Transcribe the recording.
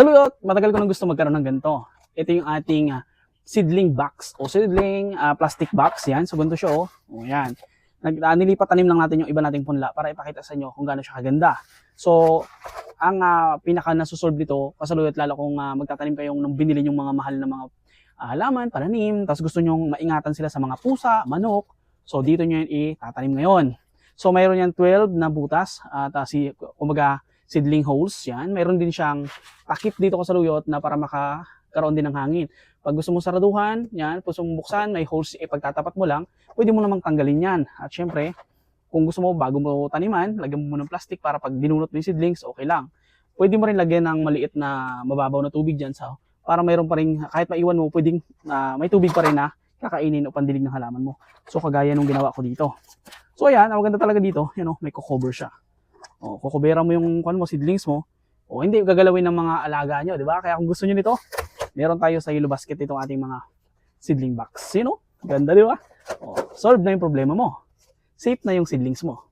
Saluyot, matagal ko nang gusto magkaroon ng ganito. Ito yung ating ah, seedling box o seedling ah, plastic box. Yan, so ganito siya oh. O yan. Nag, ah, nilipat tanim lang natin yung iba nating punla para ipakita sa inyo kung gaano siya kaganda. So, ang ah, pinaka nasusolve dito, kasaluyot lalo kung ah, magtatanim kayong nung binili yung mga mahal na mga ah, halaman, pananim, tapos gusto nyong maingatan sila sa mga pusa, manok. So, dito nyo yan itatanim ngayon. So, mayroon yan 12 na butas at ah, si, kumbaga, seedling holes yan. Mayroon din siyang takip dito ko sa luyot na para makakaroon din ng hangin. Pag gusto mong saraduhan, yan, gusto mong buksan, may holes, eh, pagtatapat mo lang, pwede mo namang tanggalin yan. At syempre, kung gusto mo, bago mo taniman, lagyan mo muna ng plastic para pag binunot mo yung seedlings, okay lang. Pwede mo rin lagyan ng maliit na mababaw na tubig dyan sa para mayroon pa rin, kahit maiwan mo, pwedeng ah, may tubig pa rin na kakainin o pandilig ng halaman mo. So, kagaya nung ginawa ko dito. So, ayan, ang maganda talaga dito, you know, may cover siya. O, kukubera mo yung kwan mo, seedlings mo. O, hindi gagalawin ng mga alaga nyo, di ba? Kaya kung gusto nyo nito, meron tayo sa yellow basket itong ating mga seedling box. Know? Ganda, di ba? O, solve na yung problema mo. Safe na yung seedlings mo.